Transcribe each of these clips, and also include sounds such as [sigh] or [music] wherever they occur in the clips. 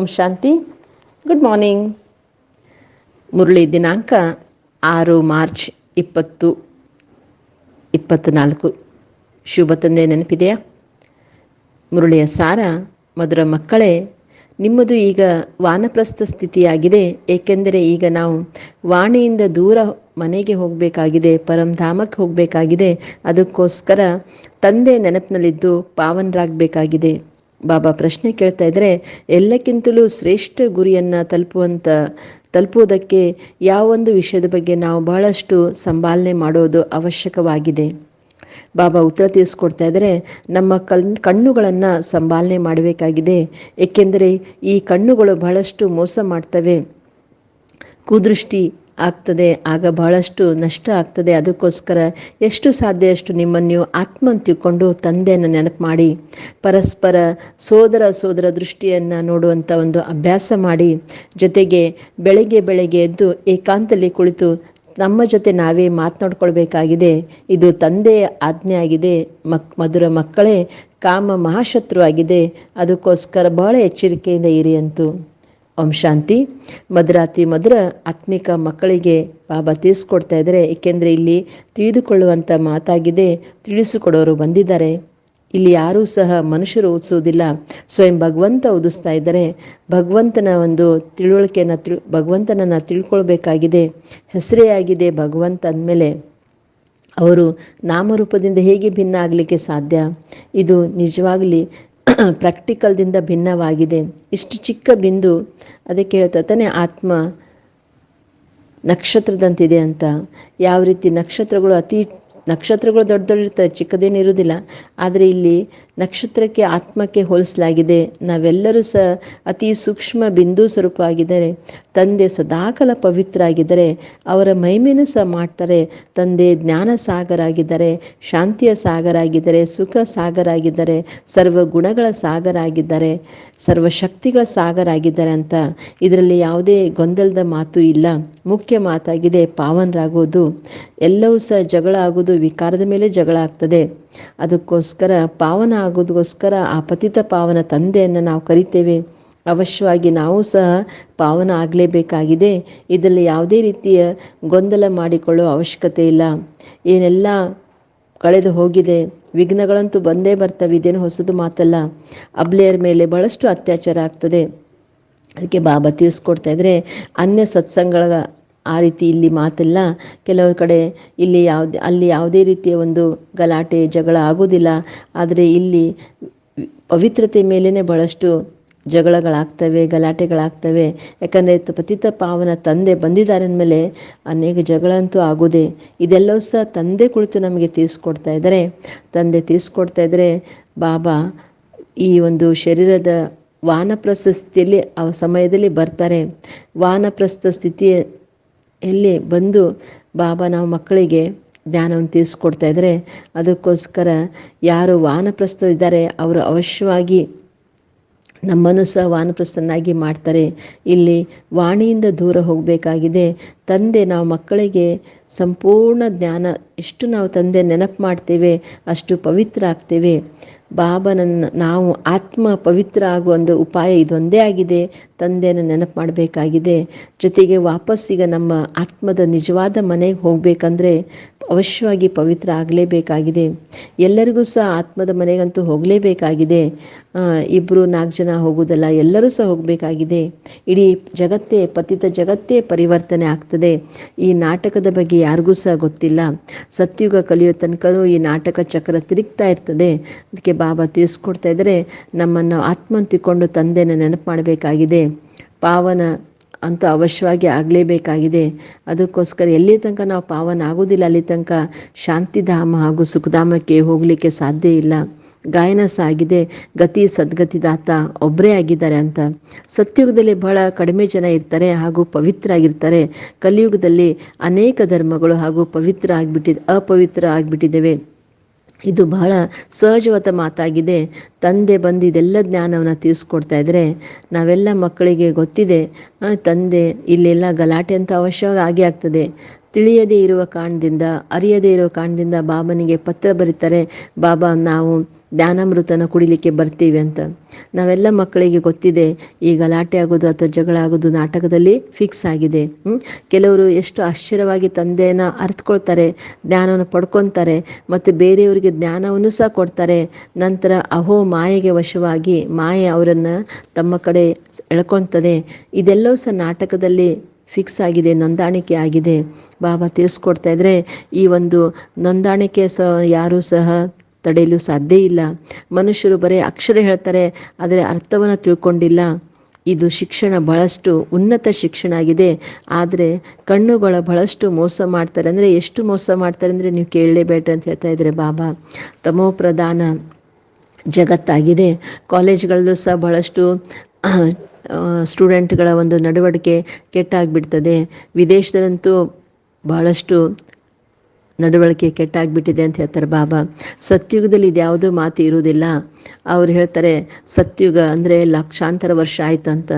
ಓಂ ಶಾಂತಿ. Good morning Murali ದಿನಾಂಕ ಆರು ಮಾರ್ಚ್ ಇಪ್ಪತ್ತು ಇಪ್ಪತ್ತ್ನಾಲ್ಕು ಶುಭ ತಂದೆ ನೆನಪಿದೆಯಾ? ಮುರಳಿಯ ಸಾರ, ಮಧುರ ಮಕ್ಕಳೇ, ನಿಮ್ಮದು ಈಗ ವಾನಪ್ರಸ್ಥ ಸ್ಥಿತಿಯಾಗಿದೆ, ಏಕೆಂದರೆ ಈಗ ನಾವು ವಾಣಿಯಿಂದ ದೂರ ಮನೆಗೆ ಹೋಗಬೇಕಾಗಿದೆ, ಪರಂಧಾಮಕ್ಕೆ ಹೋಗಬೇಕಾಗಿದೆ, ಅದಕ್ಕೋಸ್ಕರ ತಂದೆ ನೆನಪಿನಲ್ಲಿದ್ದು ಪಾವನರಾಗಬೇಕಾಗಿದೆ. ಬಾಬಾ ಪ್ರಶ್ನೆ ಕೇಳ್ತಾ ಇದ್ರೆ, ಎಲ್ಲಕ್ಕಿಂತಲೂ ಶ್ರೇಷ್ಠ ಗುರಿಯನ್ನು ತಲುಪುವಂಥ ತಲುಪುವುದಕ್ಕೆ ಯಾವೊಂದು ವಿಷಯದ ಬಗ್ಗೆ ನಾವು ಬಹಳಷ್ಟು ಸಂಭಾಲನೆ ಮಾಡೋದು ಅವಶ್ಯಕವಾಗಿದೆ. ಬಾಬಾ ಉತ್ತರ ತಿಳಿಸ್ಕೊಡ್ತಾ ಇದ್ದಾರೆ ನಮ್ಮ ಕಣ್ ಕಣ್ಣುಗಳನ್ನು ಸಂಭಾಲನೆ ಮಾಡಬೇಕಾಗಿದೆ. ಏಕೆಂದರೆ, ಈ ಕಣ್ಣುಗಳು ಬಹಳಷ್ಟು ಮೋಸ ಮಾಡ್ತವೆ. ಕುದೃಷ್ಟಿ ಆಗ್ತದೆ, ಆಗ ಬಹಳಷ್ಟು ನಷ್ಟ ಆಗ್ತದೆ. ಅದಕ್ಕೋಸ್ಕರ ಎಷ್ಟು ಸಾಧ್ಯ ಅಷ್ಟು ನಿಮ್ಮನ್ನು ಆತ್ಮ ತಿಳ್ಕೊಂಡು ತಂದೆಯನ್ನು ನೆನಪು ಮಾಡಿ, ಪರಸ್ಪರ ಸೋದರ ಸೋದರ ದೃಷ್ಟಿಯನ್ನು ನೋಡುವಂಥ ಒಂದು ಅಭ್ಯಾಸ ಮಾಡಿ, ಜೊತೆಗೆ ಬೆಳಗ್ಗೆ ಬೆಳಗ್ಗೆ ಎದ್ದು ಏಕಾಂತದಲ್ಲಿ ಕುಳಿತು ನಮ್ಮ ಜೊತೆ ನಾವೇ ಮಾತನಾಡ್ಕೊಳ್ಬೇಕಾಗಿದೆ. ಇದು ತಂದೆಯ ಆಜ್ಞೆ ಆಗಿದೆ ಮಕ್, ಮಧುರ ಮಕ್ಕಳೇ, ಕಾಮ ಮಹಾಶತ್ರು ಆಗಿದೆ. ಅದಕ್ಕೋಸ್ಕರ ಬಹಳ ಎಚ್ಚರಿಕೆಯಿಂದ ಇರಿ ಅಂತು. ಓಂ ಶಾಂತಿ. ಮಧುರಾತಿ ಮಧುರ ಆತ್ಮಿಕ ಮಕ್ಕಳಿಗೆ ಬಾಬಾ ತಿಳಿಸ್ಕೊಡ್ತಾ ಇದ್ದಾರೆ. ಏಕೆಂದರೆ ಇಲ್ಲಿ ತಿಳಿದುಕೊಳ್ಳುವಂಥ ಮಾತಾಗಿದೆ, ತಿಳಿಸಿಕೊಡೋರು ಬಂದಿದ್ದಾರೆ. ಇಲ್ಲಿ ಯಾರೂ ಸಹ ಮನುಷ್ಯರು ಓದಿಸೋದಿಲ್ಲ ಸ್ವಯಂ ಭಗವಂತ ಓದಿಸ್ತಾ ಇದ್ದಾರೆ. ಭಗವಂತನ ಒಂದು ತಿಳುವಳಿಕೆಯನ್ನು ತಿಳ್, ಭಗವಂತನನ್ನು ತಿಳ್ಕೊಳ್ಬೇಕಾಗಿದೆ. ಹೆಸರೇ ಆಗಿದೆ ಭಗವಂತ ಅಂದಮೇಲೆ ಅವರು ನಾಮರೂಪದಿಂದ ಹೇಗೆ ಭಿನ್ನ ಆಗಲಿಕ್ಕೆ ಸಾಧ್ಯ? ಇದು ನಿಜವಾಗಲಿ ಪ್ರಾಕ್ಟಿಕಲ್ದಿಂದ ಭಿನ್ನವಾಗಿದೆ. ಇಷ್ಟು ಚಿಕ್ಕ ಬಿಂದು ಅದಕ್ಕೆ ಹೇಳ್ತಾ ತಾನೇ ಆತ್ಮ ನಕ್ಷತ್ರದಂತಿದೆ ಅಂತ. ಯಾವ ರೀತಿ ನಕ್ಷತ್ರಗಳು ಅತಿ ನಕ್ಷತ್ರಗಳು ದೊಡ್ಡ ದೊಡ್ಡ ಇರ್ತವೆ, ಚಿಕ್ಕದೇನು ಇರುವುದಿಲ್ಲ. ಆದರೆ ಇಲ್ಲಿ ನಕ್ಷತ್ರಕ್ಕೆ ಆತ್ಮಕ್ಕೆ ಹೋಲಿಸಲಾಗಿದೆ. ನಾವೆಲ್ಲರೂ ಸಹ ಅತಿ ಸೂಕ್ಷ್ಮ ಬಿಂದು ಸ್ವರೂಪ ಆಗಿದ್ದಾರೆ ತಂದೆ ಸದಾಕಾಲ ಪವಿತ್ರ ಆಗಿದ್ದರೆ ಅವರ ಮೈಮೇನು ಸಹ ಮಾಡ್ತಾರೆ. ತಂದೆ ಜ್ಞಾನ ಸಾಗರ ಆಗಿದ್ದಾರೆ ಶಾಂತಿಯ ಸಾಗರ ಆಗಿದ್ದಾರೆ ಸುಖ ಸಾಗರ ಆಗಿದ್ದಾರೆ ಸರ್ವ ಗುಣಗಳ ಸಾಗರ ಆಗಿದ್ದಾರೆ ಸರ್ವ ಶಕ್ತಿಗಳ ಸಾಗರ ಆಗಿದ್ದಾರೆ ಅಂತ ಇದರಲ್ಲಿ ಯಾವುದೇ ಗೊಂದಲದ ಮಾತು ಇಲ್ಲ. ಮುಖ್ಯ ಮಾತಾಗಿದೆ ಪಾವನರಾಗೋದು. ಎಲ್ಲವೂ ಸಹ ಜಗಳ ಆಗೋದು ವಿಕಾರದ ಮೇಲೆ ಜಗಳ ಆಗ್ತದೆ. ಅದಕ್ಕೋಸ್ಕರ ಪಾವನ ಆಗೋದಕ್ಕೋಸ್ಕರ ಆ ಪತಿತ ಪಾವನ ತಂದೆಯನ್ನು ನಾವು ಕರಿತೇವೆ. ಅವಶ್ಯವಾಗಿ ನಾವು ಸಹ ಪಾವನ ಆಗಲೇಬೇಕಾಗಿದೆ. ಇದರಲ್ಲಿ ಯಾವುದೇ ರೀತಿಯ ಗೊಂದಲ ಮಾಡಿಕೊಳ್ಳುವ ಅವಶ್ಯಕತೆ ಇಲ್ಲ. ಏನೆಲ್ಲ ಕಳೆದು ಹೋಗಿದೆ. ವಿಘ್ನಗಳಂತೂ ಬಂದೇ ಬರ್ತವೆ. ಇದೇನು ಹೊಸದು ಮಾತಲ್ಲ. ಅಬ್ಲೆಯರ ಮೇಲೆ ಬಹಳಷ್ಟು ಅತ್ಯಾಚಾರ ಆಗ್ತದೆ. ಅದಕ್ಕೆ ಬಾಬಾ ತಿಳಿಸ್ಕೊಡ್ತಾ ಇದ್ರೆ ಅನ್ಯ ಸತ್ಸಂಗಗಳ ಆ ರೀತಿ ಇಲ್ಲಿ ಮಾತೆಲ್ಲ ಕೆಲವು ಕಡೆ ಇಲ್ಲಿ ಯಾವುದೇ, ಅಲ್ಲಿ ಯಾವುದೇ ರೀತಿಯ ಒಂದು ಗಲಾಟೆ, ಜಗಳ ಆಗೋದಿಲ್ಲ ಆದರೆ ಇಲ್ಲಿ ಪವಿತ್ರತೆ ಮೇಲೇ ಬಹಳಷ್ಟು ಜಗಳಗಳಾಗ್ತವೆ, ಗಲಾಟೆಗಳಾಗ್ತವೆ. ಯಾಕಂದರೆ ಪತಿತ ಪಾವನ ತಂದೆ ಬಂದಿದ್ದಾರೆ ಅಂದಮೇಲೆ ಅನೇಕ ಜಗಳಂತೂ ಆಗೋದೆ ಇದೆಲ್ಲವೂ ಸಹ ತಂದೆ ಕುಳಿತು ನಮಗೆ ತೀರಿಸ್ಕೊಡ್ತಾ ಇದ್ದಾರೆ. ತಂದೆ ತೀರಿಸ್ಕೊಡ್ತಾ ಇದ್ದರೆ ಬಾಬಾ ಈ ಒಂದು ಶರೀರದ ವಾನಪ್ರಸ್ಥ ಸ್ಥಿತಿಯಲ್ಲಿ, ಆ ಸಮಯದಲ್ಲಿ ಬರ್ತಾರೆ. ವಾನಪ್ರಸ್ಥ ಸ್ಥಿತಿಯ ಎಲ್ಲಿ ಬಂದು ಬಾಬಾ ನಾವು ಮಕ್ಕಳಿಗೆ ಜ್ಞಾನವನ್ನು ತಿಳಿಸ್ಕೊಡ್ತಾ ಇದ್ದಾರೆ, ಅದಕ್ಕೋಸ್ಕರ ಯಾರು ವಾನಪ್ರಸ್ಥ ಇದ್ದಾರೆ, ಅವರು ಅವಶ್ಯವಾಗಿ ನಮ್ಮನ್ನು ಸಹ ವಾನಪ್ರಸ್ಥನಾಗಿ ಮಾಡ್ತಾರೆ. ಇಲ್ಲಿ ವಾಣಿಯಿಂದ ದೂರ ಹೋಗಬೇಕಾಗಿದೆ. ತಂದೆ, ನಾವು ಮಕ್ಕಳಿಗೆ ಸಂಪೂರ್ಣ ಜ್ಞಾನ, ಎಷ್ಟು ನಾವು ತಂದೆ ನೆನಪು ಮಾಡ್ತೇವೆ, ಅಷ್ಟು ಪವಿತ್ರ ಆಗ್ತೇವೆ. ಬಾಬನನ್ನು ನಾವು ಆತ್ಮ ಪವಿತ್ರ ಆಗುವ ಒಂದು ಉಪಾಯ ಇದೊಂದೇ ಆಗಿದೆ. ತಂದೆಯನ್ನು ನೆನಪು ಮಾಡಬೇಕಾಗಿದೆ. ಜೊತೆಗೆ ವಾಪಸ್ಸಿಗೆ ನಮ್ಮ ಆತ್ಮದ ನಿಜವಾದ ಮನೆಗೆ ಹೋಗಬೇಕಂದ್ರೆ ಅವಶ್ಯವಾಗಿ ಪವಿತ್ರ ಆಗಲೇಬೇಕಾಗಿದೆ. ಎಲ್ಲರಿಗೂ ಸಹ ಆತ್ಮದ ಮನೆಗಂತೂ ಹೋಗಲೇಬೇಕಾಗಿದೆ. ಇಬ್ಬರು ನಾಲ್ಕು ಜನ ಹೋಗೋದಲ್ಲ ಎಲ್ಲರೂ ಸಹ ಹೋಗಬೇಕಾಗಿದೆ. ಇಡೀ ಜಗತ್ತೇ, ಪತಿತ ಜಗತ್ತೇ ಪರಿವರ್ತನೆ ಆಗ್ತದೆ. ಈ ನಾಟಕದ ಬಗ್ಗೆ ಯಾರಿಗೂ ಸಹ ಗೊತ್ತಿಲ್ಲ. ಸತ್ಯುಗ ಕಲಿಯೋ ತನಕನೂ ಈ ನಾಟಕ ಚಕ್ರ ತಿರುಗ್ತಾ ಇರ್ತದೆ. ಅದಕ್ಕೆ ಬಾಬಾ ತಿಳಿಸ್ಕೊಡ್ತಾ ಇದ್ದಾರೆ, ನಮ್ಮನ್ನು ಆತ್ಮ ತಿಕೊಂಡು ತಂದೆನ ನೆನಪು ಮಾಡಬೇಕಾಗಿದೆ. ಪಾವನ ಅಂತೂ ಅವಶ್ಯವಾಗಿ ಆಗಲೇಬೇಕಾಗಿದೆ. ಅದಕ್ಕೋಸ್ಕರ ಎಲ್ಲಿ ತನಕ ನಾವು ಪಾವನ ಆಗೋದಿಲ್ಲ ಅಲ್ಲಿ ತನಕ ಶಾಂತಿಧಾಮ ಹಾಗೂ ಸುಖಧಾಮಕ್ಕೆ ಹೋಗಲಿಕ್ಕೆ ಸಾಧ್ಯ ಇಲ್ಲ. ಗಾಯನ ಸಾಗಿದೆ, ಗತಿ ಸದ್ಗತಿದಾತ ಒಬ್ಬರೇ ಆಗಿದ್ದಾರೆ ಅಂತ. ಸತ್ಯುಗದಲ್ಲಿ ಬಹಳ ಕಡಿಮೆ ಜನ ಇರ್ತಾರೆ ಹಾಗೂ ಪವಿತ್ರ ಆಗಿರ್ತಾರೆ. ಕಲಿಯುಗದಲ್ಲಿ ಅನೇಕ ಧರ್ಮಗಳು ಹಾಗೂ ಪವಿತ್ರ ಆಗಿಬಿಟ್ಟಿದ್ ಅಪವಿತ್ರ ಆಗಿಬಿಟ್ಟಿದ್ದೇವೆ. ಇದು ಬಹಳ ಸಹಜವಾದ ಮಾತಾಗಿದೆ. ತಂದೆ ಬಂದು ಇದೆಲ್ಲ ಜ್ಞಾನವನ್ನು ತಿಳಿಸ್ಕೊಡ್ತಾ ಇದ್ರೆ ನಾವೆಲ್ಲ ಮಕ್ಕಳಿಗೆ ಗೊತ್ತಿದೆ ತಂದೆ ಇಲ್ಲೆಲ್ಲ ಗಲಾಟೆ ಅಂತ ಅವಶ್ಯವಾಗಿ ಆಗೇ ಆಗ್ತದೆ. ತಿಳಿಯದೇ ಇರುವ ಕಾರಣದಿಂದ, ಅರಿಯದೇ ಇರುವ ಕಾರಣದಿಂದ ಬಾಬನಿಗೆ ಪತ್ರ ಬರೀತಾರೆ, ಬಾಬಾ, ನಾವು ಜ್ಞಾನಾಮೃತನ ಕುಡಿಲಿಕ್ಕೆ ಬರ್ತೀವಿ ಅಂತ. ನಾವೆಲ್ಲ ಮಕ್ಕಳಿಗೆ ಗೊತ್ತಿದೆ, ಈ ಗಲಾಟೆ ಆಗೋದು ಅಥವಾ ಜಗಳ ಆಗೋದು ನಾಟಕದಲ್ಲಿ ಫಿಕ್ಸ್ ಆಗಿದೆ. ಕೆಲವರು ಎಷ್ಟು ಆಶ್ಚರ್ಯವಾಗಿ ತಂದೆಯನ್ನು ಅರ್ಥಕೊಳ್ತಾರೆ ಜ್ಞಾನವನ್ನು ಪಡ್ಕೊತಾರೆ, ಮತ್ತು ಬೇರೆಯವರಿಗೆ ಜ್ಞಾನವನ್ನು ಸಹ ಕೊಡ್ತಾರೆ. ನಂತರ ಅಹೋ, ಮಾಯೆಗೆ ವಶವಾಗಿ ಮಾಯೆ ಅವರನ್ನು ತಮ್ಮ ಕಡೆ ಎಳ್ಕೊತದೆ ಇದೆಲ್ಲವೂ ಸಹ ನಾಟಕದಲ್ಲಿ ಫಿಕ್ಸ್ ಆಗಿದೆ, ನೋಂದಾಣಿಕೆ ಆಗಿದೆ. ಬಾಬಾ, ತಿಳಿಸ್ಕೊಡ್ತಾ ಇದ್ರೆ ಈ ಒಂದು ನೋಂದಾಣಿಕೆ ಸಹ ಯಾರೂ ಸಹ ತಡೆಯಲು ಸಾಧ್ಯ ಇಲ್ಲ. ಮನುಷ್ಯರು ಬರೀ ಅಕ್ಷರ ಹೇಳ್ತಾರೆ, ಆದರೆ ಅರ್ಥವನ್ನು ತಿಳ್ಕೊಂಡಿಲ್ಲ. ಇದು ಶಿಕ್ಷಣ ಬಹಳಷ್ಟು ಉನ್ನತ ಶಿಕ್ಷಣ ಆಗಿದೆ. ಆದರೆ ಕಣ್ಣುಗಳ ಬಹಳಷ್ಟು ಮೋಸ ಮಾಡ್ತಾರೆ ಅಂದರೆ ಎಷ್ಟು ಮೋಸ ಮಾಡ್ತಾರೆ ಅಂದರೆ ನೀವು ಕೇಳಲೇಬೇಡ ಅಂತ ಹೇಳ್ತಾ ಇದ್ರೆ ಬಾಬಾ. ತಮೋ ಪ್ರಧಾನ ಜಗತ್ತಾಗಿದೆ. ಕಾಲೇಜ್ಗಳಲ್ಲೂ ಸಹ ಬಹಳಷ್ಟು ಸ್ಟೂಡೆಂಟ್ಗಳ ಒಂದು ನಡವಳಿಕೆ ಕೆಟ್ಟಾಗಿಬಿಡ್ತದೆ. ವಿದೇಶದಲ್ಲಂತೂ ಬಹಳಷ್ಟು ನಡವಳಿಕೆ ಕೆಟ್ಟಾಗ್ಬಿಟ್ಟಿದೆ ಅಂತ ಹೇಳ್ತಾರೆ ಬಾಬಾ. ಸತ್ಯುಗದಲ್ಲಿ ಇದ್ಯಾವುದೂ ಮಾತು ಇರುವುದಿಲ್ಲ. ಅವ್ರು ಹೇಳ್ತಾರೆ, ಸತ್ಯುಗ ಅಂದರೆ ಲಕ್ಷಾಂತರ ವರ್ಷ ಆಯ್ತಂತ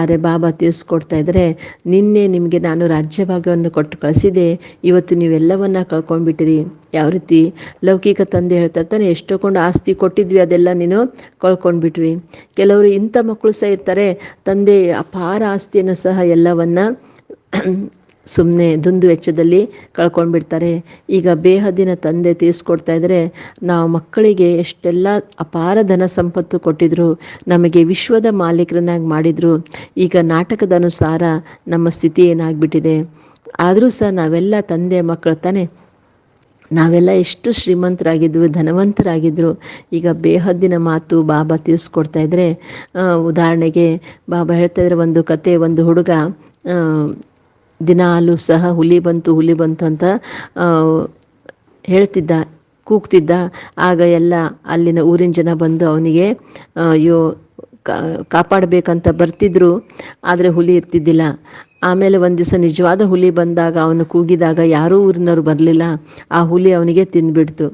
ಆದರೆ ಬಾಬಾ ತಿಳಿಸ್ಕೊಡ್ತಾ ಇದ್ದಾರೆ, ನಿನ್ನೆ ನಿಮಗೆ ನಾನು ರಾಜ್ಯಭಾಗವನ್ನು ಕೊಟ್ಟು ಕಳಿಸಿದೆ. ಇವತ್ತು ನೀವೆಲ್ಲವನ್ನ ಕಳ್ಕೊಂಡ್ಬಿಟ್ಟಿರಿ. ಯಾವ ರೀತಿ? ಲೌಕಿಕ ತಂದೆ ಹೇಳ್ತಾ ಇರ್ತಾನೆ, ಎಷ್ಟೊಂದು ಆಸ್ತಿ ಕೊಟ್ಟಿದ್ವಿ, ಅದೆಲ್ಲ ನೀನು ಕಳ್ಕೊಂಡ್ಬಿಟ್ವಿ. ಕೆಲವರು ಇಂಥ ಮಕ್ಕಳು ಸಹ ಇರ್ತಾರೆ, ತಂದೆ ಅಪಾರ ಆಸ್ತಿಯನ್ನು ಸಹ ಎಲ್ಲವನ್ನ ಸುಮ್ಮನೆ ದುಂದು ವೆಚ್ಚದಲ್ಲಿ ಕಳ್ಕೊಂಡ್ಬಿಡ್ತಾರೆ. ಈಗ ಬೇಹದ್ದಿನ ತಂದೆ ತೀರಿಸ್ಕೊಡ್ತಾ ಇದ್ದರೆ ನಾವು ಮಕ್ಕಳಿಗೆ ಎಷ್ಟೆಲ್ಲ ಅಪಾರ ಧನ ಸಂಪತ್ತು ಕೊಟ್ಟಿದ್ರು, ನಮಗೆ ವಿಶ್ವದ ಮಾಲೀಕರನ್ನಾಗಿ ಮಾಡಿದ್ರು, ಈಗ ನಾಟಕದ ಅನುಸಾರ ನಮ್ಮ ಸ್ಥಿತಿ ಏನಾಗ್ಬಿಟ್ಟಿದೆ. ಆದರೂ ಸಹ ನಾವೆಲ್ಲ ತಂದೆ ಮಕ್ಕಳು ತಾನೆ, ನಾವೆಲ್ಲ ಎಷ್ಟು ಶ್ರೀಮಂತರಾಗಿದ್ದರು ಧನವಂತರಾಗಿದ್ದರು ಈಗ ಬೇಹದ್ದಿನ ಮಾತು ಬಾಬಾ ತಿಳಿಸ್ಕೊಡ್ತಾ ಇದ್ದರೆ ಉದಾಹರಣೆಗೆ ಬಾಬಾ ಹೇಳ್ತಾ ಇದ್ರೆ ಒಂದು ಕತೆ, ಒಂದು ಹುಡುಗ ದಿನಾಲೂ ಸಹ ಹುಲಿ ಬಂತು ಹುಲಿ ಬಂತು ಅಂತ ಹೇಳ್ತಿದ್ದ, ಕೂಗ್ತಿದ್ದ. ಆಗ ಎಲ್ಲ ಅಲ್ಲಿನ ಊರಿನ ಜನ ಬಂದು ಅವನಿಗೆ ಅಯ್ಯೋ ಕಾಪಾಡಬೇಕಂತ ಬರ್ತಿದ್ರು, ಆದರೆ ಹುಲಿ ಇರ್ತಿದ್ದಿಲ್ಲ. ಆಮೇಲೆ ಒಂದು ದಿವಸ ನಿಜವಾದ ಹುಲಿ ಬಂದಾಗ, ಅವನು ಕೂಗಿದಾಗ ಯಾರೂ ಊರಿನವ್ರು ಬರಲಿಲ್ಲ. ಆ ಹುಲಿ ಅವನಿಗೆ ತಿಂದ್ಬಿಡ್ತು.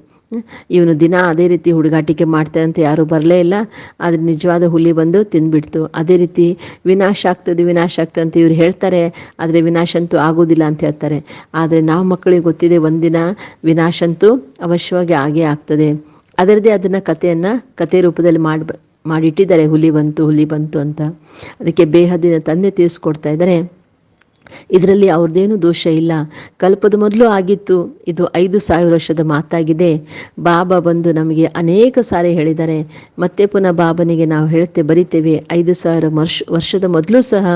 ಇವನು ದಿನ ಅದೇ ರೀತಿ ಹುಡುಗಾಟಿಕೆ ಮಾಡ್ತಾ ಅಂತ ಯಾರೂ ಬರಲೇ ಇಲ್ಲ. ಆದರೆ ನಿಜವಾದ ಹುಲಿ ಬಂದು ತಿಂದ್ಬಿಡ್ತು. ಅದೇ ರೀತಿ ವಿನಾಶ ಆಗ್ತದೆ ವಿನಾಶ ಆಗ್ತದೆ ಅಂತ ಇವ್ರು ಹೇಳ್ತಾರೆ. ಆದರೆ ವಿನಾಶ ಅಂತೂ ಆಗೋದಿಲ್ಲ ಅಂತ ಹೇಳ್ತಾರೆ. ಆದರೆ ನಾವು ಮಕ್ಕಳಿಗೆ ಗೊತ್ತಿದೆ ಒಂದಿನ ವಿನಾಶ ಅಂತೂ ಅವಶ್ಯವಾಗಿ ಆಗೇ ಆಗ್ತದೆ. ಅದರದೇ ಅದನ್ನು ಕಥೆಯನ್ನು ಕಥೆ ರೂಪದಲ್ಲಿ ಮಾಡಿ ಮಾಡಿಟ್ಟಿದ್ದಾರೆ. ಹುಲಿ ಬಂತು ಹುಲಿ ಬಂತು ಅಂತ. ಅದಕ್ಕೆ ಬೇಹದಿನ ತಂದೆ ತಿಳಿಸ್ಕೊಡ್ತಾ ಇದ್ದಾರೆ. ಇದರಲ್ಲಿ ಅವ್ರದ್ದೇನು ದೋಷ ಇಲ್ಲ. ಕಲ್ಪದ ಮೊದಲು ಆಗಿತ್ತು. ಇದು ಐದು ಸಾವಿರ ವರ್ಷದ ಮಾತಾಗಿದೆ. ಬಾಬಾ ಬಂದು ನಮಗೆ ಅನೇಕ ಸಾರಿ ಹೇಳಿದ್ದಾರೆ. ಮತ್ತೆ ಪುನಃ ಬಾಬನಿಗೆ ನಾವು ಹೇಳುತ್ತೆ ಬರಿತೇವೆ, ಐದು ಸಾವಿರ ವರ್ಷ, ವರ್ಷದ ಮೊದಲು ಸಹ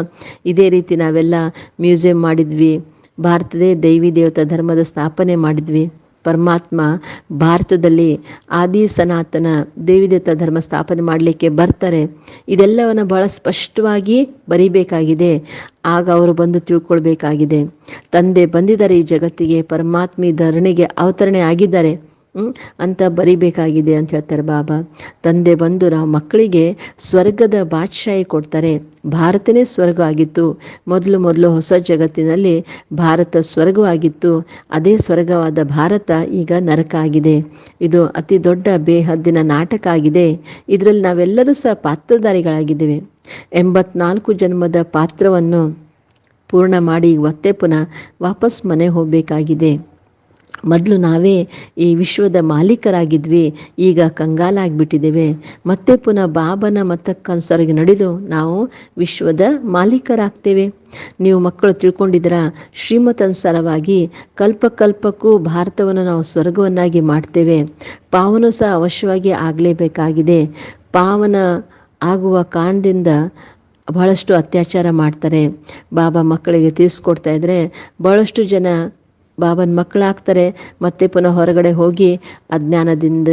ಇದೇ ರೀತಿ ನಾವೆಲ್ಲ ಮ್ಯೂಸಿಯಂ ಮಾಡಿದ್ವಿ. ಭಾರತದೇ ದೈವಿ ದೇವತಾ ಧರ್ಮದ ಸ್ಥಾಪನೆ ಮಾಡಿದ್ವಿ. ಪರಮಾತ್ಮ ಭಾರತದಲ್ಲಿ ಆದಿ ಸನಾತನ ದೇವಿದತ್ತ ಧರ್ಮ ಸ್ಥಾಪನೆ ಮಾಡಲಿಕ್ಕೆ ಬರ್ತಾರೆ. ಇದೆಲ್ಲವನ್ನು ಬಹಳ ಸ್ಪಷ್ಟವಾಗಿ ಬರೀಬೇಕಾಗಿದೆ. ಆಗ ಅವರು ಬಂದು ತಿಳ್ಕೊಳ್ಬೇಕಾಗಿದೆ. ತಂದೆ ಬಂದಿದ್ದಾರೆ ಈ ಜಗತ್ತಿಗೆ, ಪರಮಾತ್ಮಿ ಧರಣಿಗೆ ಅವತರಣೆ ಆಗಿದ್ದಾರೆ? ಅಂತ ಬರಿಬೇಕಾಗಿದೆ ಅಂತ ಹೇಳ್ತಾರೆ ಬಾಬಾ. ತಂದೆ ಬಂದು ನಾವು ಮಕ್ಕಳಿಗೆ ಸ್ವರ್ಗದ ಬಾದ್ಶಾಹಿ ಕೊಡ್ತಾರೆ. ಭಾರತನೇ ಸ್ವರ್ಗ ಆಗಿತ್ತು. ಮೊದಲು ಮೊದಲು ಹೊಸ ಜಗತ್ತಿನಲ್ಲಿ ಭಾರತ ಸ್ವರ್ಗವಾಗಿತ್ತು. ಅದೇ ಸ್ವರ್ಗವಾದ ಭಾರತ ಈಗ ನರಕ ಆಗಿದೆ. ಇದು ಅತಿ ದೊಡ್ಡ ಬೇಹದ್ದಿನ ನಾಟಕ ಆಗಿದೆ. ಇದರಲ್ಲಿ ನಾವೆಲ್ಲರೂ ಸಹ ಪಾತ್ರಧಾರಿಗಳಾಗಿದ್ದೇವೆ. ಎಂಬತ್ನಾಲ್ಕು ಜನ್ಮದ ಪಾತ್ರವನ್ನು ಪೂರ್ಣ ಮಾಡಿ ಮತ್ತೆ ಪುನಃ ವಾಪಸ್ ಮನೆ ಹೋಗಬೇಕಾಗಿದೆ. ಮೊದಲು ನಾವೇ ಈ ವಿಶ್ವದ ಮಾಲೀಕರಾಗಿದ್ವಿ, ಈಗ ಕಂಗಾಲಾಗಿಬಿಟ್ಟಿದ್ದೇವೆ ಮತ್ತೆ ಪುನಃ ಬಾಬನ ಮತಕ್ಕನುಸಾರ ನಡೆದು ನಾವು ವಿಶ್ವದ ಮಾಲೀಕರಾಗ್ತೇವೆ. ನೀವು ಮಕ್ಕಳು ತಿಳ್ಕೊಂಡಿದ್ದೀರಾ ಶ್ರೀಮತನುಸಾರವಾಗಿ ಕಲ್ಪಕಲ್ಪಕ್ಕೂ ಭಾರತವನ್ನು ನಾವು ಸ್ವರ್ಗವನ್ನಾಗಿ ಮಾಡ್ತೇವೆ. ಪಾವನು ಸಹ ಅವಶ್ಯವಾಗಿ ಆಗಲೇಬೇಕಾಗಿದೆ. ಪಾವನ ಆಗುವ ಕಾರಣದಿಂದ ಬಹಳಷ್ಟು ಅತ್ಯಾಚಾರ ಮಾಡ್ತಾರೆ. ಬಾಬಾ ಮಕ್ಕಳಿಗೆ ತಿಳಿಸ್ಕೊಡ್ತಾ ಇದ್ರೆ ಬಹಳಷ್ಟು ಜನ ಬಾಬನ ಮಕ್ಕಳಾಗ್ತಾರೆ, ಮತ್ತೆ ಪುನಃ ಹೊರಗಡೆ ಹೋಗಿ ಅಜ್ಞಾನದಿಂದ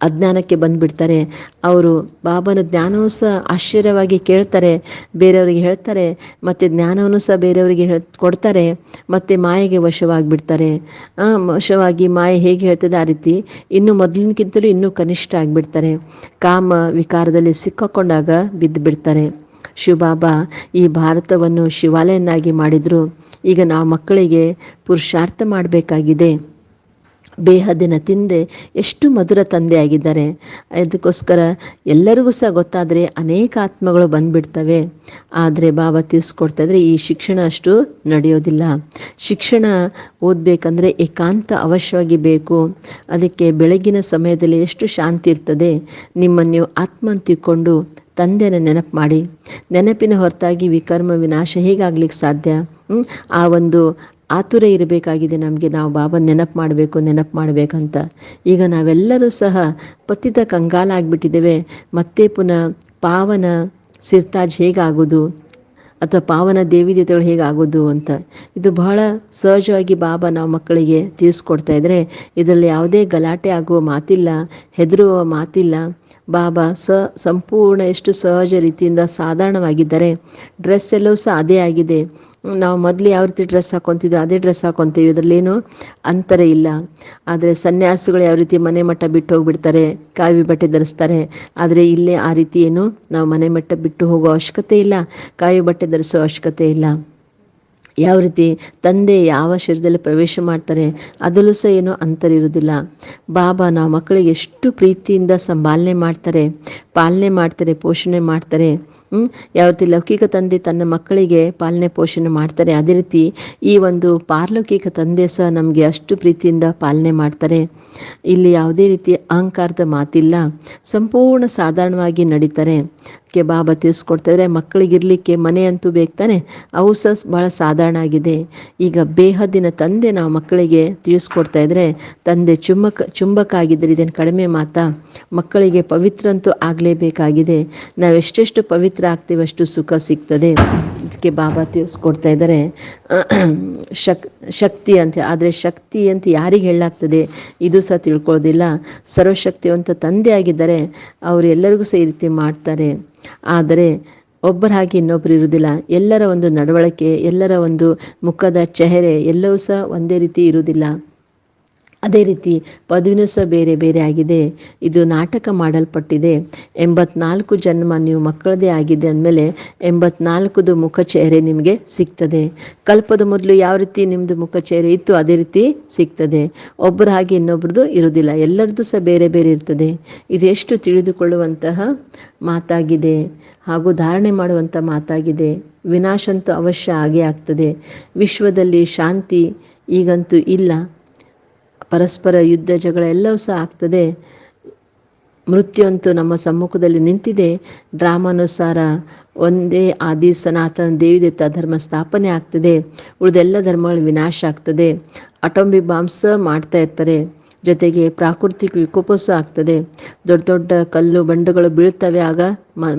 ಅಜ್ಞಾನಕ್ಕೆ ಬಂದುಬಿಡ್ತಾರೆ. ಅವರು ಬಾಬನ ಜ್ಞಾನವೂ ಸಹ ಆಶ್ಚರ್ಯವಾಗಿ ಕೇಳ್ತಾರೆ, ಬೇರೆಯವರಿಗೆ ಹೇಳ್ತಾರೆ, ಮತ್ತು ಜ್ಞಾನವನ್ನು ಸಹ ಬೇರೆಯವರಿಗೆ ಹೇಳ್, ಕೊಡ್ತಾರೆ, ಮತ್ತು ಮಾಯೆಗೆ ವಶವಾಗಿಬಿಡ್ತಾರೆ. ವಶವಾಗಿ ಮಾಯೆ ಹೇಗೆ ಹೇಳ್ತದೆ ಆ ರೀತಿ, ಇನ್ನು ಮೊದಲಿನಕ್ಕಿಂತಲೂ ಇನ್ನೂ ಕನಿಷ್ಠ ಆಗಿಬಿಡ್ತಾರೆ. ಕಾಮ ವಿಕಾರದಲ್ಲಿ ಸಿಕ್ಕಾಕೊಂಡಾಗ ಬಿದ್ದು ಬಿಡ್ತಾರೆ ಶಿವಬಾಬಾ, ಈ ಭಾರತವನ್ನು ಶಿವಾಲಯನ್ನಾಗಿ ಮಾಡಿದರು. ಈಗ ನಾವು ಮಕ್ಕಳಿಗೆ ಪುರುಷಾರ್ಥ ಮಾಡಬೇಕಾಗಿದೆ. ಬೇಹದಿನ ತಿಂದೆ ಎಷ್ಟು ಮಧುರ ತಂದೆ ಆಗಿದ್ದಾರೆ ಅದಕ್ಕೋಸ್ಕರ ಎಲ್ಲರಿಗೂ ಸಹ ಗೊತ್ತಾದರೆ ಅನೇಕ ಆತ್ಮಗಳು ಬಂದ್ಬಿಡ್ತವೆ. ಆದರೆ ಬಾಬಾ ತಿಳಿಸ್ಕೊಡ್ತಾ ಇದ್ರೆ ಈ ಶಿಕ್ಷಣ ಅಷ್ಟು ನಡೆಯೋದಿಲ್ಲ. ಶಿಕ್ಷಣ ಓದಬೇಕಂದ್ರೆ ಏಕಾಂತ ಅವಶ್ಯವಾಗಿ ಬೇಕು. ಅದಕ್ಕೆ ಬೆಳಗಿನ ಸಮಯದಲ್ಲಿ ಎಷ್ಟು ಶಾಂತಿ ಇರ್ತದೆ. ನಿಮ್ಮನ್ನು ನೀವು ಆತ್ಮ ತಿಳ್ಕೊಂಡು ತಂದೆನ ನೆನಪು ಮಾಡಿ. ನೆನಪಿನ ಹೊರತಾಗಿ ವಿಕರ್ಮ ವಿನಾಶ ಹೇಗಾಗ್ಲಿಕ್ಕೆ ಸಾಧ್ಯ? ಆ ಒಂದು ಆತುರ ಇರಬೇಕಾಗಿದೆ ನಮಗೆ. ನಾವು ಬಾಬಾ ನೆನಪು ಮಾಡಬೇಕು, ನೆನಪು ಮಾಡಬೇಕಂತ. ಈಗ ನಾವೆಲ್ಲರೂ ಸಹ ಪತಿತ ಕಂಗಾಲ ಆಗಿಬಿಟ್ಟಿದ್ದೇವೆ. ಮತ್ತೆ ಪುನಃ ಪಾವನ ಸಿರ್ತಾಜ್ ಹೇಗಾಗೋದು? ಅಥವಾ ಪಾವನ ದೇವಿ ದೇವತೆಗಳು ಹೇಗಾಗೋದು ಅಂತ. ಇದು ಬಹಳ ಸಹಜವಾಗಿ ಬಾಬಾ ನಾವು ಮಕ್ಕಳಿಗೆ ತಿಳಿಸ್ಕೊಡ್ತಾ ಇದ್ರೆ, ಇದರಲ್ಲಿ ಯಾವುದೇ ಗಲಾಟೆ ಆಗುವ ಮಾತಿಲ್ಲ, ಹೆದರುವ ಮಾತಿಲ್ಲ. ಬಾಬಾ ಸ ಸಂಪೂರ್ಣ ಎಷ್ಟು ಸಹಜ ರೀತಿಯಿಂದ ಸಾಧಾರಣವಾಗಿದ್ದಾರೆ ಡ್ರೆಸ್ ಎಲ್ಲವೂ ಸಹ ಅದೇ ಆಗಿದೆ. ನಾವು ಮೊದಲು ಯಾವ ರೀತಿ ಡ್ರೆಸ್ ಹಾಕೊತಿದ್ವಿ ಅದೇ ಡ್ರೆಸ್ ಹಾಕೊತೀವಿ. ಅದರಲ್ಲೇನು ಅಂತರ ಇಲ್ಲ. ಆದರೆ ಸನ್ಯಾಸಿಗಳು ಯಾವ ರೀತಿ ಮನೆ ಮಟ್ಟ ಬಿಟ್ಟು ಹೋಗ್ಬಿಡ್ತಾರೆ, ಕಾವಿ ಬಟ್ಟೆ ಧರಿಸ್ತಾರೆ, ಆದರೆ ಇಲ್ಲೇ ಆ ರೀತಿ ಏನು ನಾವು ಮನೆ ಮಟ್ಟ ಬಿಟ್ಟು ಹೋಗೋ ಅವಶ್ಯಕತೆ ಇಲ್ಲ, ಕಾವಿ ಬಟ್ಟೆ ಧರಿಸೋ ಅವಶ್ಯಕತೆ ಇಲ್ಲ. ಯಾವ ರೀತಿ ತಂದೆ ಯಾವ ಶರೀರದಲ್ಲಿ ಪ್ರವೇಶ ಮಾಡ್ತಾರೆ, ಅದರಲ್ಲೂ ಸಹ ಏನೋ ಅಂತರ ಇರುವುದಿಲ್ಲ ಬಾಬಾ ನಾವು ಮಕ್ಕಳಿಗೆ ಎಷ್ಟು ಪ್ರೀತಿಯಿಂದ ಸಂಭಾಲನೆ ಮಾಡ್ತಾರೆ, ಪಾಲನೆ ಮಾಡ್ತಾರೆ, ಪೋಷಣೆ ಮಾಡ್ತಾರೆ? ಯಾವ ರೀತಿ ಲೌಕಿಕ ತಂದೆ ತನ್ನ ಮಕ್ಕಳಿಗೆ ಪಾಲನೆ ಪೋಷಣೆ ಮಾಡ್ತಾರೆ, ಅದೇ ರೀತಿ ಈ ಒಂದು ಪಾರಲೌಕಿಕ ತಂದೆ ಸಹ ನಮಗೆ ಅಷ್ಟು ಪ್ರೀತಿಯಿಂದ ಪಾಲನೆ ಮಾಡ್ತಾರೆ. ಇಲ್ಲಿ ಯಾವುದೇ ರೀತಿ ಅಹಂಕಾರದ ಮಾತಿಲ್ಲ. ಸಂಪೂರ್ಣ ಸಾಧಾರಣವಾಗಿ ನಡೀತಾರೆ. ಕೆ ಬಾಬಾ ತಿಳಿಸ್ಕೊಡ್ತಾ ಮಕ್ಕಳಿಗಿರ್ಲಿಕ್ಕೆ ಮನೆ ಅಂತೂ ಬೇಕಾನೆ ಅವು ಸಹ ಬಹಳ ಸಾಧಾರಣ ಆಗಿದೆ. ಈಗ ಬೇಹದ್ದಿನ ತಂದೆ ನಾವು ಮಕ್ಕಳಿಗೆ ತಿಳಿಸ್ಕೊಡ್ತಾ ಇದ್ರೆ, ತಂದೆ ಚುಂಬಕ ಚುಂಬಕ ಆಗಿದ್ದರೆ ಇದೇನು ಕಡಿಮೆ ಮಾತಾ? ಮಕ್ಕಳಿಗೆ ಪವಿತ್ರ ಅಂತೂ ಆಗಲೇಬೇಕಾಗಿದೆ. ನಾವು ಎಷ್ಟೆಷ್ಟು ಪವಿತ್ರ ಸುಖ ಸಿಗ್ತದೆ. ಇದಕ್ಕೆ ಬಾಬಾ ತಿಳಿಸ್ಕೊಡ್ತಾ ಇದ್ದಾರೆ. [clears throat] ಶಕ್, ಶಕ್ತಿ ಅಂತ, ಆದರೆ ಶಕ್ತಿ ಅಂತ ಯಾರಿಗೆ ಹೇಳಾಗ್ತದೆ ಇದು ಸಹ ತಿಳ್ಕೊಳ್ಳೋದಿಲ್ಲ. ಸರ್ವಶಕ್ತಿವಂತ ತಂದೆ ಆಗಿದ್ದಾರೆ ಅವರು ಎಲ್ಲರಿಗೂ ಸಹ ಈ ರೀತಿ ಮಾಡ್ತಾರೆ. ಆದರೆ ಒಬ್ಬರ ಹಾಗೆ ಇನ್ನೊಬ್ಬರು ಇರುವುದಿಲ್ಲ. ಎಲ್ಲರ ಒಂದು ನಡವಳಿಕೆ, ಎಲ್ಲರ ಒಂದು ಮುಖದ ಚೆಹರೆ ಎಲ್ಲವೂ ಸಹ ಒಂದೇ ರೀತಿ ಇರುವುದಿಲ್ಲ. ಅದೇ ರೀತಿ ಪದವಿನೂ ಸಹ ಬೇರೆ ಬೇರೆ ಆಗಿದೆ. ಇದು ನಾಟಕ ಮಾಡಲ್ಪಟ್ಟಿದೆ. ಎಂಬತ್ನಾಲ್ಕು ಜನ್ಮ ನೀವು ಮಕ್ಕಳದೇ ಆಗಿದೆ ಅಂದಮೇಲೆ ಎಂಬತ್ನಾಲ್ಕುದು ಮುಖ ಚೆಹರೆ ನಿಮಗೆ ಸಿಗ್ತದೆ. ಕಲ್ಪದ ಮೊದಲು ಯಾವ ರೀತಿ ನಿಮ್ಮದು ಮುಖ ಚೇಹರೆ ಇತ್ತು ಅದೇ ರೀತಿ ಸಿಗ್ತದೆ. ಒಬ್ಬರ ಹಾಗೆ ಇನ್ನೊಬ್ರದ್ದು ಇರುವುದಿಲ್ಲ. ಎಲ್ಲರದ್ದು ಸಹ ಬೇರೆ ಬೇರೆ ಇರ್ತದೆ. ಇದು ಎಷ್ಟು ತಿಳಿದುಕೊಳ್ಳುವಂತಹ ಮಾತಾಗಿದೆ. ಹಾಗೂ ಧಾರಣೆ ಮಾಡುವಂಥ ಮಾತಾಗಿದೆ. ವಿನಾಶಂತೂ ಅವಶ್ಯ ಆಗೇ ಆಗ್ತದೆ. ವಿಶ್ವದಲ್ಲಿ ಶಾಂತಿ ಈಗಂತೂ ಇಲ್ಲ. ಪರಸ್ಪರ ಯುದ್ಧ ಜಗಳ ಎಲ್ಲವೂ ಸಹ ಆಗ್ತದೆ. ಮೃತ್ಯು ಅಂತೂ ನಮ್ಮ ಸಮ್ಮುಖದಲ್ಲಿ ನಿಂತಿದೆ. ಡ್ರಾಮಾನುಸಾರ ಒಂದೇ ಆದಿ ಸನಾತನ ದೇವಿದೇತ ಧರ್ಮ ಸ್ಥಾಪನೆ ಆಗ್ತದೆ. ಉಳಿದೆಲ್ಲ ಧರ್ಮಗಳು ವಿನಾಶ ಆಗ್ತದೆ. ಅಟೋಮಿಕ್ ಬಾಂಬ್ಸ್ ಮಾಡ್ತಾ ಇರ್ತಾರೆ. ಜೊತೆಗೆ ಪ್ರಾಕೃತಿಕ ವಿಕೋಪ ಸಹ ಆಗ್ತದೆ. ದೊಡ್ಡ ದೊಡ್ಡ ಕಲ್ಲು ಬಂಡುಗಳು ಬೀಳ್ತವೆ, ಆಗ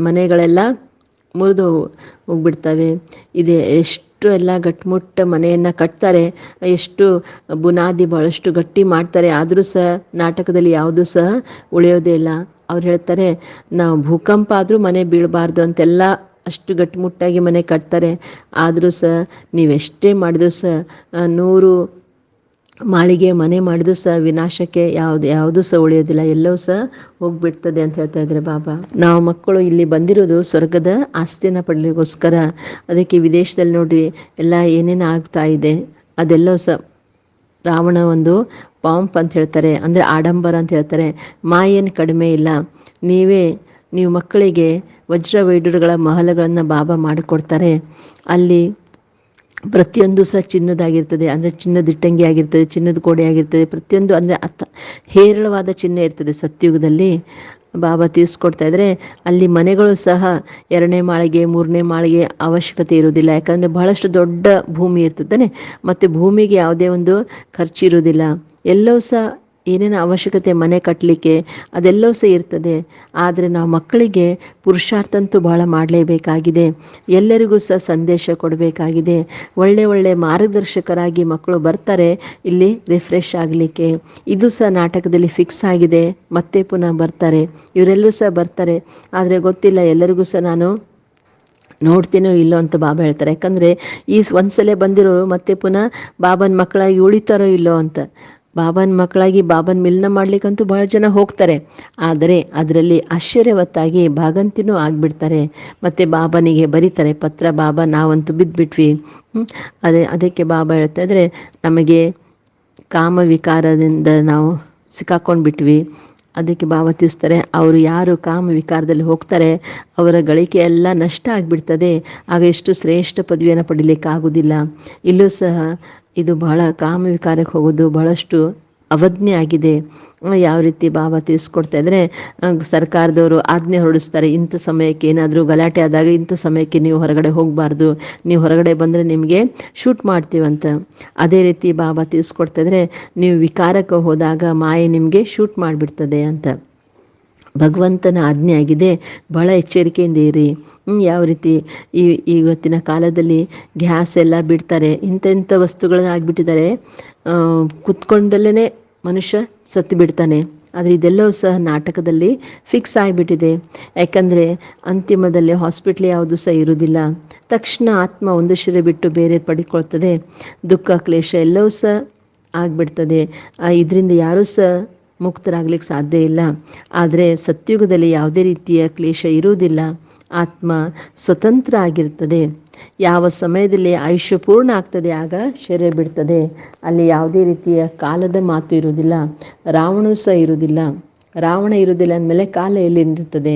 ಮನೆಗಳೆಲ್ಲ ಮುರಿದು ಹೋಗ್ಬಿಡ್ತವೆ. ಇದೆ ಎಷ್ಟು ಎಲ್ಲ ಗಟ್ಟಿಮುಟ್ಟ ಮನೆಯನ್ನು ಕಟ್ತಾರೆ, ಎಷ್ಟು ಬುನಾದಿ ಭಾಳಷ್ಟು ಗಟ್ಟಿ ಮಾಡ್ತಾರೆ, ಆದರೂ ಸಹ ನಾಟಕದಲ್ಲಿ ಯಾವುದೂ ಸಹ ಉಳಿಯೋದೇ ಇಲ್ಲ. ಅವ್ರು ಹೇಳ್ತಾರೆ, ನಾವು ಭೂಕಂಪ ಆದರೂ ಮನೆ ಬೀಳಬಾರ್ದು ಅಂತೆಲ್ಲ ಅಷ್ಟು ಗಟ್ಟಿಮುಟ್ಟಾಗಿ ಮನೆ ಕಟ್ತಾರೆ. ಆದರೂ ಸಹ ನೀವೆಷ್ಟೇ ಮಾಡಿದ್ರು ಸಹ ನೂರು ಮಾಳಿಗೆ ಮನೆ ಮಾಡಿದ್ರು ಸಹ ವಿನಾಶಕ್ಕೆ ಯಾವುದು ಯಾವುದು ಸಹ ಉಳಿಯೋದಿಲ್ಲ ಎಲ್ಲವೂ ಸಹ ಹೋಗ್ಬಿಡ್ತದೆ ಅಂತ ಹೇಳ್ತಾ ಇದ್ದಾರೆ ಬಾಬಾ. ನಾವು ಮಕ್ಕಳು ಇಲ್ಲಿ ಬಂದಿರೋದು ಸ್ವರ್ಗದ ಆಸ್ತಿನ ಪಡಲಿಕ್ಕೋಸ್ಕರ ಅದಕ್ಕೆ ವಿದೇಶದಲ್ಲಿ ನೋಡ್ರಿ ಎಲ್ಲ ಏನೇನು ಆಗ್ತಾ ಇದೆ ಅದೆಲ್ಲವೂ ಸಹ ರಾವಣ ಒಂದು ಪಾಂಪ್ ಅಂತ ಹೇಳ್ತಾರೆ, ಅಂದರೆ ಆಡಂಬರ ಅಂತ ಹೇಳ್ತಾರೆ. ಮಾಯೇನು ಕಡಿಮೆ ಇಲ್ಲ. ನೀವೇ, ನೀವು ಮಕ್ಕಳಿಗೆ ವಜ್ರ ವೈಡೂರುಗಳ ಮಹಲಗಳನ್ನು ಬಾಬಾ ಮಾಡಿಕೊಡ್ತಾರೆ. ಅಲ್ಲಿ ಪ್ರತಿಯೊಂದು ಸಹ ಚಿನ್ನದಾಗಿರ್ತದೆ, ಅಂದರೆ ಚಿನ್ನದ ಇಟ್ಟಂಗಿ ಆಗಿರ್ತದೆ, ಚಿನ್ನದ ಕೋಡೆ ಆಗಿರ್ತದೆ, ಪ್ರತಿಯೊಂದು ಅಂದರೆ ಅತ್ತ, ಹೇರಳವಾದ ಚಿನ್ನ ಇರ್ತದೆ ಸತ್ಯುಗದಲ್ಲಿ. ಬಾಬಾ ತಿಳಿಸ್ಕೊಡ್ತಾ ಇದ್ರೆ ಅಲ್ಲಿ ಮನೆಗಳು ಸಹ ಎರಡನೇ ಮಾಳಿಗೆ, ಮೂರನೇ ಮಾಳಿಗೆ ಅವಶ್ಯಕತೆ ಇರುವುದಿಲ್ಲ. ಯಾಕಂದರೆ ಬಹಳಷ್ಟು ದೊಡ್ಡ ಭೂಮಿ ಇರ್ತದೆ ಮತ್ತು ಭೂಮಿಗೆ ಯಾವುದೇ ಒಂದು ಖರ್ಚು ಇರುವುದಿಲ್ಲ. ಎಲ್ಲವೂ ಸಹ ಏನೇನು ಅವಶ್ಯಕತೆ ಮನೆ ಕಟ್ಟಲಿಕ್ಕೆ ಅದೆಲ್ಲವೂ ಸಹ ಇರ್ತದೆ. ಆದರೆ ನಾವು ಮಕ್ಕಳಿಗೆ ಪುರುಷಾರ್ಥ ಅಂತೂ ಭಾಳ ಮಾಡಲೇಬೇಕಾಗಿದೆ. ಎಲ್ಲರಿಗೂ ಸಹ ಸಂದೇಶ ಕೊಡಬೇಕಾಗಿದೆ. ಒಳ್ಳೆ ಒಳ್ಳೆ ಮಾರ್ಗದರ್ಶಕರಾಗಿ ಮಕ್ಕಳು ಬರ್ತಾರೆ, ಇಲ್ಲಿ ರಿಫ್ರೆಶ್ ಆಗಲಿಕ್ಕೆ. ಇದು ಸಹ ನಾಟಕದಲ್ಲಿ ಫಿಕ್ಸ್ ಆಗಿದೆ, ಮತ್ತೆ ಪುನಃ ಬರ್ತಾರೆ. ಇವರೆಲ್ಲರೂ ಸಹ ಬರ್ತಾರೆ. ಆದರೆ ಗೊತ್ತಿಲ್ಲ, ಎಲ್ಲರಿಗೂ ಸಹ ನಾನು ನೋಡ್ತೀನೋ ಇಲ್ಲೋ ಅಂತ ಬಾಬಾ ಹೇಳ್ತಾರೆ. ಯಾಕಂದರೆ ಈ ಒಂದ್ಸಲ ಬಂದಿರೋ ಮತ್ತೆ ಪುನಃ ಬಾಬನ ಮಕ್ಕಳಾಗಿ ಉಳಿತಾರೋ ಇಲ್ಲೋ ಅಂತ. ಬಾಬನ ಮಕ್ಕಳಾಗಿ ಬಾಬನ್ ಮಿಲ್ನ ಮಾಡ್ಲಿಕ್ಕಂತೂ ಬಹಳ ಜನ ಹೋಗ್ತಾರೆ. ಆದರೆ ಅದರಲ್ಲಿ ಆಶ್ಚರ್ಯವತ್ತಾಗಿ ಭಾಗಂತಿನೂ ಆಗ್ಬಿಡ್ತಾರೆ. ಮತ್ತೆ ಬಾಬನಿಗೆ ಬರೀತಾರೆ, ಪತ್ರ ಬಾಬಾ, ನಾವಂತೂ ಬಿದ್ದುಬಿಟ್ವಿ ಅದೇ, ಅದಕ್ಕೆ ಬಾಬಾ ಹೇಳ್ತಾ ಇದ್ರೆ, ನಮಗೆ ಕಾಮ ವಿಕಾರದಿಂದ ನಾವು ಸಿಕ್ಕಾಕೊಂಡು ಬಿಟ್ವಿ ಅದಕ್ಕೆ ಬಾಬಾ ಅವರು ಯಾರು ಕಾಮ ವಿಕಾರದಲ್ಲಿ ಹೋಗ್ತಾರೆ, ಅವರ ಗಳಿಕೆ ಎಲ್ಲ ನಷ್ಟ ಆಗಿಬಿಡ್ತದೆ. ಆಗ ಎಷ್ಟು ಶ್ರೇಷ್ಠ ಪದವಿಯನ್ನು ಪಡಿಲಿಕ್ಕೆ ಆಗೋದಿಲ್ಲ ಇಲ್ಲೂ ಸಹ ಇದು ಬಹಳ ಕಾಮ ವಿಕಾರಕ್ಕೆ ಹೋಗೋದು, ಬಹಳಷ್ಟು ಅವಜ್ಞೆ ಆಗಿದೆ. ಯಾವ ರೀತಿ ಬಾಬಾ ತಿಳಿಸ್ಕೊಡ್ತಾ ಇದ್ರೆ ಸರ್ಕಾರದವರು ಆಜ್ಞೆ ಹೊರಡಿಸ್ತಾರೆ, ಇಂಥ ಸಮಯಕ್ಕೆ ಏನಾದರೂ ಗಲಾಟೆ ಆದಾಗ ಇಂಥ ಸಮಯಕ್ಕೆ ನೀವು ಹೊರಗಡೆ ಹೋಗಬಾರ್ದು, ನೀವು ಹೊರಗಡೆ ಬಂದರೆ ನಿಮಗೆ ಶೂಟ್ ಮಾಡ್ತೀವಂತ. ಅದೇ ರೀತಿ ಬಾಬಾ ತಿಳಿಸ್ಕೊಡ್ತಾ ಇದ್ರೆ, ನೀವು ವಿಕಾರಕ್ಕೆ ಹೋದಾಗ ಮಾಯೆ ನಿಮಗೆ ಶೂಟ್ ಮಾಡಿಬಿಡ್ತದೆ ಅಂತ. ಭಗವಂತನ ಆಜ್ಞೆ ಆಗಿದೆ ಬಹಳ ಎಚ್ಚರಿಕೆಯಿಂದ ಇರಿ. ಯಾವ ರೀತಿ ಈ ಇವತ್ತಿನ ಕಾಲದಲ್ಲಿ ಗ್ಯಾಸ್ ಎಲ್ಲ ಬಿಡ್ತಾರೆ ಇಂಥ ಇಂಥ ವಸ್ತುಗಳನ್ನ ಆಗಿಬಿಟ್ಟಿದ್ದಾರೆ. ಕುತ್ಕೊಂಡಲ್ಲೇ ಮನುಷ್ಯ ಸತ್ತು ಬಿಡ್ತಾನೆ. ಆದರೆ ಇದೆಲ್ಲವೂ ಸಹ ನಾಟಕದಲ್ಲಿ ಫಿಕ್ಸ್ ಆಗಿಬಿಟ್ಟಿದೆ. ಯಾಕಂದರೆ ಅಂತಿಮದಲ್ಲಿ ಹಾಸ್ಪಿಟ್ಲ್ ಯಾವುದು ಸಹ ಇರುವುದಿಲ್ಲ. ತಕ್ಷಣ ಆತ್ಮ ಒಂದು ಶಿರೆ ಬಿಟ್ಟು ಬೇರೆ ಪಡ್ಕೊಳ್ತದೆ. ದುಃಖ, ಕ್ಲೇಶ ಎಲ್ಲವೂ ಸಹ ಆಗಿಬಿಡ್ತದೆ. ಇದರಿಂದ ಯಾರೂ ಸಹ ಮುಕ್ತರಾಗ್ಲಿಕ್ಕೆ ಸಾಧ್ಯ ಇಲ್ಲ. ಆದರೆ ಸತ್ಯುಗದಲ್ಲಿ ಯಾವುದೇ ರೀತಿಯ ಕ್ಲೇಶ ಇರುವುದಿಲ್ಲ. ಆತ್ಮ ಸ್ವತಂತ್ರ ಆಗಿರ್ತದೆ ಯಾವ ಸಮಯದಲ್ಲಿ ಆಯುಷ್ಯ ಪೂರ್ಣ ಆಗ್ತದೆ ಆಗ ಶರೀರ ಬಿಡ್ತದೆ. ಅಲ್ಲಿ ಯಾವುದೇ ರೀತಿಯ ಕಾಲದ ಮಾತು ಇರುವುದಿಲ್ಲ. ರಾವಣ ಸಹ ಇರುವುದಿಲ್ಲ. ರಾವಣ ಇರುವುದಿಲ್ಲ ಅಂದಮೇಲೆ ಕಾಲ ಎಲ್ಲಿ ನಿಂತಿರ್ತದೆ?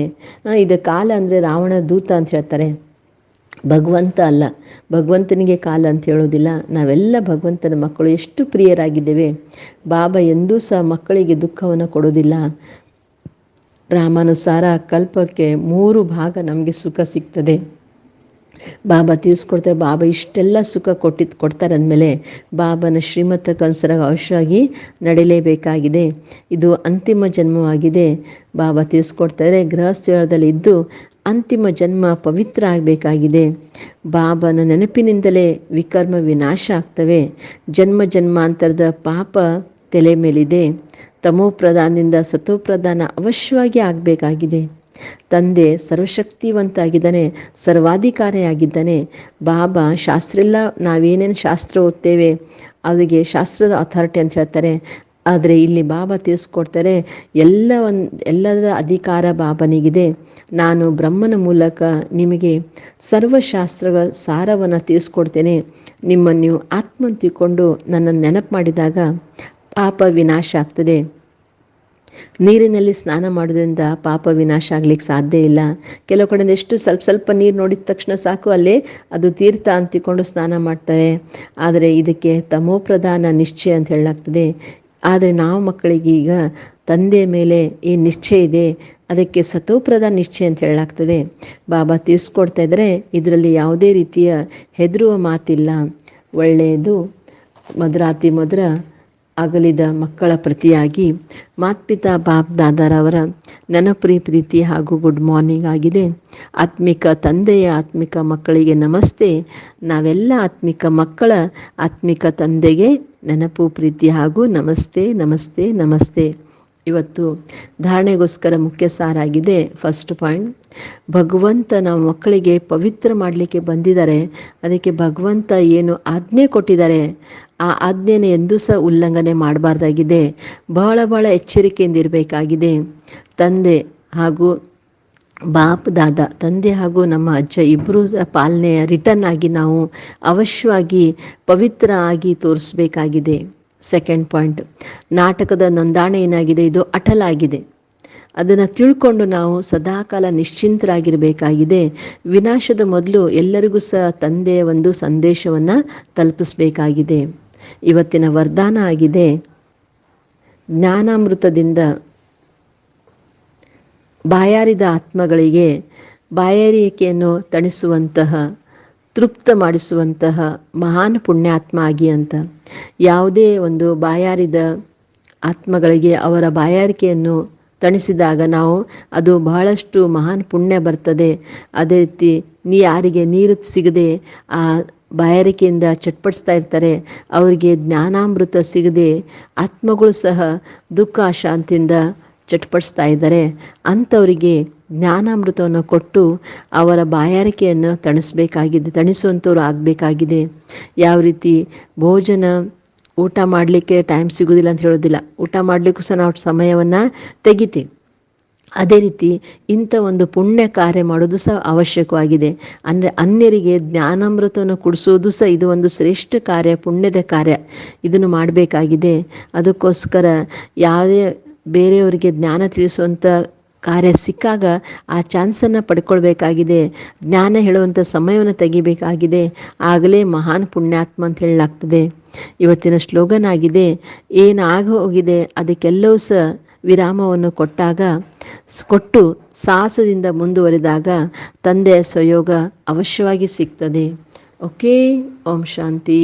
ಇದು ಕಾಲ ಅಂದರೆ ರಾವಣ ದೂತ ಅಂತ ಹೇಳ್ತಾರೆ. ಭಗವಂತ ಅಲ್ಲ. ಭಗವಂತನಿಗೆ ಕಾಲ ಅಂತ ಹೇಳೋದಿಲ್ಲ. ನಾವೆಲ್ಲ ಭಗವಂತನ ಮಕ್ಕಳು ಎಷ್ಟು ಪ್ರಿಯರಾಗಿದ್ದೇವೆ. ಬಾಬಾ ಎಂದೂ ಸಹ ಮಕ್ಕಳಿಗೆ ದುಃಖವನ್ನು ಕೊಡೋದಿಲ್ಲ. ರಾಮಾನುಸಾರ ಕಲ್ಪಕ್ಕೆ ಮೂರು ಭಾಗ ನಮಗೆ ಸುಖ ಸಿಗ್ತದೆ. ಬಾಬಾ ತಿಳಿಸ್ಕೊಡ್ತಾರೆ ಬಾಬಾ ಇಷ್ಟೆಲ್ಲ ಸುಖ ಕೊಟ್ಟಿದ್ದು ಕೊಡ್ತಾರೆ ಅಂದಮೇಲೆ ಬಾಬನ ಶ್ರೀಮತಕ್ಕನುಸಾರ ಅವಶ್ಯವಾಗಿ ನಡೆಯಲೇಬೇಕಾಗಿದೆ. ಇದು ಅಂತಿಮ ಜನ್ಮವಾಗಿದೆ. ಬಾಬಾ ತಿಳಿಸ್ಕೊಡ್ತಾರೆ ಗೃಹಸ್ಥಳದಲ್ಲಿ ಇದ್ದು ಅಂತಿಮ ಜನ್ಮ ಪವಿತ್ರ ಆಗಬೇಕಾಗಿದೆ. ಬಾಬನ ನೆನಪಿನಿಂದಲೇ ವಿಕರ್ಮ ವಿನಾಶ ಆಗ್ತವೆ. ಜನ್ಮ ಜನ್ಮಾಂತರದ ಪಾಪ ತಲೆ ಮೇಲಿದೆ. ತಮೋಪ್ರಧಾನದಿಂದ ಸತೋಪ್ರಧಾನ ಅವಶ್ಯವಾಗಿ ಆಗಬೇಕಾಗಿದೆ. ತಂದೆ ಸರ್ವಶಕ್ತಿವಂತ ಆಗಿದ್ದಾನೆ ಸರ್ವಾಧಿಕಾರಿಯಾಗಿದ್ದಾನೆ. ಬಾಬಾ ಶಾಸ್ತ್ರ ಎಲ್ಲ ನಾವೇನೇನು ಶಾಸ್ತ್ರ ಓದ್ತೇವೆ? ಅವರಿಗೆ ಶಾಸ್ತ್ರದ ಅಥಾರಿಟಿ ಅಂತ ಹೇಳ್ತಾರೆ. ಆದರೆ ಇಲ್ಲಿ ಬಾಬಾ ತಿಳಿಸ್ಕೊಡ್ತಾರೆ ಎಲ್ಲ ಒಂದು ಎಲ್ಲದರ ಅಧಿಕಾರ ಬಾಬನಿಗಿದೆ. ನಾನು ಬ್ರಹ್ಮನ ಮೂಲಕ ನಿಮಗೆ ಸರ್ವಶಾಸ್ತ್ರಗಳ ಸಾರವನ್ನು ತಿಳಿಸ್ಕೊಡ್ತೇನೆ. ನಿಮ್ಮನ್ನು ನೀವು ಆತ್ಮ ತಿಳ್ಕೊಂಡು ನನ್ನನ್ನು ನೆನಪು ಮಾಡಿದಾಗ ಪಾಪ ವಿನಾಶ ಆಗ್ತದೆ. ನೀರಿನಲ್ಲಿ ಸ್ನಾನ ಮಾಡೋದ್ರಿಂದ ಪಾಪ ವಿನಾಶ ಆಗ್ಲಿಕ್ಕೆ ಸಾಧ್ಯ ಇಲ್ಲ. ಕೆಲವು ಕಡೆಯಿಂದ ಎಷ್ಟು ಸ್ವಲ್ಪ ಸ್ವಲ್ಪ ನೀರು ನೋಡಿದ ತಕ್ಷಣ ಸಾಕು, ಅಲ್ಲೇ ಅದು ತೀರ್ಥ ಅಂತಿಕೊಂಡು ಸ್ನಾನ ಮಾಡ್ತಾರೆ. ಆದರೆ ಇದಕ್ಕೆ ತಮೋಪ್ರಧಾನ ನಿಶ್ಚಯ ಅಂತ ಹೇಳಲಾಗ್ತದೆ. ಆದರೆ ನಾವು ಮಕ್ಕಳಿಗೆ ಈಗ ತಂದೆ ಮೇಲೆ ಈ ನಿಶ್ಚಯ ಇದೆ. ಅದಕ್ಕೆ ಸತೋಪ್ರದ ನಿಶ್ಚಯ ಅಂತ ಹೇಳಲಾಗ್ತದೆ. ಬಾಬಾ ತಿಳಿಸ್ಕೊಡ್ತಾ ಇದ್ದರೆ ಇದರಲ್ಲಿ ಯಾವುದೇ ರೀತಿಯ ಹೆದರುವ ಮಾತಿಲ್ಲ. ಒಳ್ಳೆಯದು. ಮಧುರಾತಿ ಮಧುರ ಅಗಲಿದ ಮಕ್ಕಳ ಪ್ರತಿಯಾಗಿ ಮಾತ್ಪಿತಾ ಬಾಪ್ ದಾದಾರವರ ನನಪ್ರಿ ಪ್ರೀತಿ ಹಾಗೂ ಗುಡ್ ಮಾರ್ನಿಂಗ್ ಆಗಿದೆ. ಆತ್ಮಿಕ ತಂದೆಯ ಆತ್ಮಿಕ ಮಕ್ಕಳಿಗೆ ನಮಸ್ತೆ. ನಾವೆಲ್ಲ ಆತ್ಮಿಕ ಮಕ್ಕಳ ಆತ್ಮಿಕ ತಂದೆಗೆ ನೆನಪು, ಪ್ರೀತಿ ಹಾಗೂ ನಮಸ್ತೆ ನಮಸ್ತೆ ನಮಸ್ತೆ. ಇವತ್ತು ಧಾರಣೆಗೋಸ್ಕರ ಮುಖ್ಯ ಸಾರಾಗಿದೆ ಫಸ್ಟ್ ಪಾಯಿಂಟ್ ಭಗವಂತ ನಮ್ಮ ಮಕ್ಕಳಿಗೆ ಪವಿತ್ರ ಮಾಡಲಿಕ್ಕೆ ಬಂದಿದ್ದಾರೆ. ಅದಕ್ಕೆ ಭಗವಂತ ಏನು ಆಜ್ಞೆ ಕೊಟ್ಟಿದ್ದಾರೆ? ಆ ಆಜ್ಞೆನ ಎಂದೂ ಸಹ ಉಲ್ಲಂಘನೆ ಮಾಡಬಾರ್ದಾಗಿದೆ. ಬಹಳ ಬಹಳ ಎಚ್ಚರಿಕೆಯಿಂದ ಇರಬೇಕಾಗಿದೆ. ತಂದೆ ಹಾಗೂ ಬಾಪ್ ದಾದ, ತಂದೆ ಹಾಗೂ ನಮ್ಮ ಅಜ್ಜ ಇಬ್ಬರೂ ಪಾಲನೆಯ ರಿಟರ್ನ್ ಆಗಿ ನಾವು ಅವಶ್ಯವಾಗಿ ಪವಿತ್ರ ಆಗಿ ತೋರಿಸ್ಬೇಕಾಗಿದೆ. ಸೆಕೆಂಡ್ ಪಾಯಿಂಟ್ ನಾಟಕದ ನೋಂದಾಣೆ ಏನಾಗಿದೆ? ಇದು ಅಟಲ್ ಆಗಿದೆ ಅದನ್ನು ತಿಳ್ಕೊಂಡು ನಾವು ಸದಾಕಾಲ ನಿಶ್ಚಿಂತರಾಗಿರಬೇಕಾಗಿದೆ. ವಿನಾಶದ ಮೊದಲು ಎಲ್ಲರಿಗೂ ಸಹ ತಂದೆಯ ಒಂದು ಸಂದೇಶವನ್ನು ತಲುಪಿಸಬೇಕಾಗಿದೆ. ಇವತ್ತಿನ ವರದಾನ ಆಗಿದೆ, ಜ್ಞಾನಾಮೃತದಿಂದ ಬಾಯಾರಿದ ಆತ್ಮಗಳಿಗೆ ಬಾಯಾರಿಕೆಯನ್ನು ತಣಿಸುವಂತಹ ತೃಪ್ತ ಮಾಡಿಸುವಂತಹ ಮಹಾನ್ ಪುಣ್ಯಾತ್ಮ ಆಗಿ ಅಂತ. ಯಾವುದೇ ಒಂದು ಬಾಯಾರಿದ ಆತ್ಮಗಳಿಗೆ ಅವರ ಬಾಯಾರಿಕೆಯನ್ನು ತಣಿಸಿದಾಗ ನಾವು ಅದು ಬಹಳಷ್ಟು ಮಹಾನ್ ಪುಣ್ಯ ಬರ್ತದೆ. ಅದೇ ರೀತಿ ನೀ ಯಾರಿಗೆ ನೀರು ಸಿಗದೆ ಆ ಬಾಯಾರಿಕೆಯಿಂದ ಚಟ್ಪಡಿಸ್ತಾ ಇರ್ತಾರೆ, ಅವರಿಗೆ ಜ್ಞಾನಾಮೃತ ಸಿಗದೆ ಆತ್ಮಗಳು ಸಹ ದುಃಖ ಶಾಂತಿಯಿಂದ ಚಟ್ಪಡಿಸ್ತಾ ಇದ್ದಾರೆ. ಅಂಥವರಿಗೆ ಜ್ಞಾನಾಮೃತವನ್ನು ಕೊಟ್ಟು ಅವರ ಬಾಯಾರಿಕೆಯನ್ನು ತಣಿಸಬೇಕಾಗಿದೆ ತಣಿಸುವಂಥವ್ರು ಆಗಬೇಕಾಗಿದೆ. ಯಾವ ರೀತಿ ಭೋಜನ, ಊಟ ಮಾಡಲಿಕ್ಕೆ ಟೈಮ್ ಸಿಗೋದಿಲ್ಲ ಅಂತ ಹೇಳೋದಿಲ್ಲ. ಊಟ ಮಾಡಲಿಕ್ಕೂ ಸಹ ನಾವು ಸಮಯವನ್ನು ತೆಗಿತೀವಿ ಅದೇ ರೀತಿ ಇಂಥ ಒಂದು ಪುಣ್ಯ ಕಾರ್ಯ ಮಾಡೋದು ಸಹ ಅವಶ್ಯಕವಾಗಿದೆ. ಅಂದರೆ ಅನ್ಯರಿಗೆ ಜ್ಞಾನಾಮೃತವನ್ನು ಕುಡಿಸೋದು ಸಹ ಇದು ಒಂದು ಶ್ರೇಷ್ಠ ಕಾರ್ಯ, ಪುಣ್ಯದ ಕಾರ್ಯ. ಇದನ್ನು ಮಾಡಬೇಕಾಗಿದೆ. ಅದಕ್ಕೋಸ್ಕರ ಯಾವುದೇ ಬೇರೆಯವರಿಗೆ ಜ್ಞಾನ ತಿಳಿಸುವಂಥ ಕಾರ್ಯ ಸಿಕ್ಕಾಗ ಆ ಚಾನ್ಸನ್ನು ಪಡ್ಕೊಳ್ಬೇಕಾಗಿದೆ. ಜ್ಞಾನ ಹೇಳುವಂಥ ಸಮಯವನ್ನು ತೆಗಿಬೇಕಾಗಿದೆ. ಆಗಲೇ ಮಹಾನ್ ಪುಣ್ಯಾತ್ಮ ಅಂತ ಹೇಳಲಾಗ್ತದೆ. ಇವತ್ತಿನ ಸ್ಲೋಗನ್ ಆಗಿದೆ, ಏನಾಗ ಹೋಗಿದೆ, ಅದಕ್ಕೆಲ್ಲವೂ ಸಹ ವಿರಾಮವನ್ನು ಕೊಟ್ಟಾಗ ಕೊಟ್ಟು ಸಾಹಸದಿಂದ ಮುಂದುವರಿದಾಗ ತಂದೆಯ ಸಹಯೋಗ ಅವಶ್ಯವಾಗಿ ಸಿಗ್ತದೆ. ಓಕೆ, ಓಂ ಶಾಂತಿ.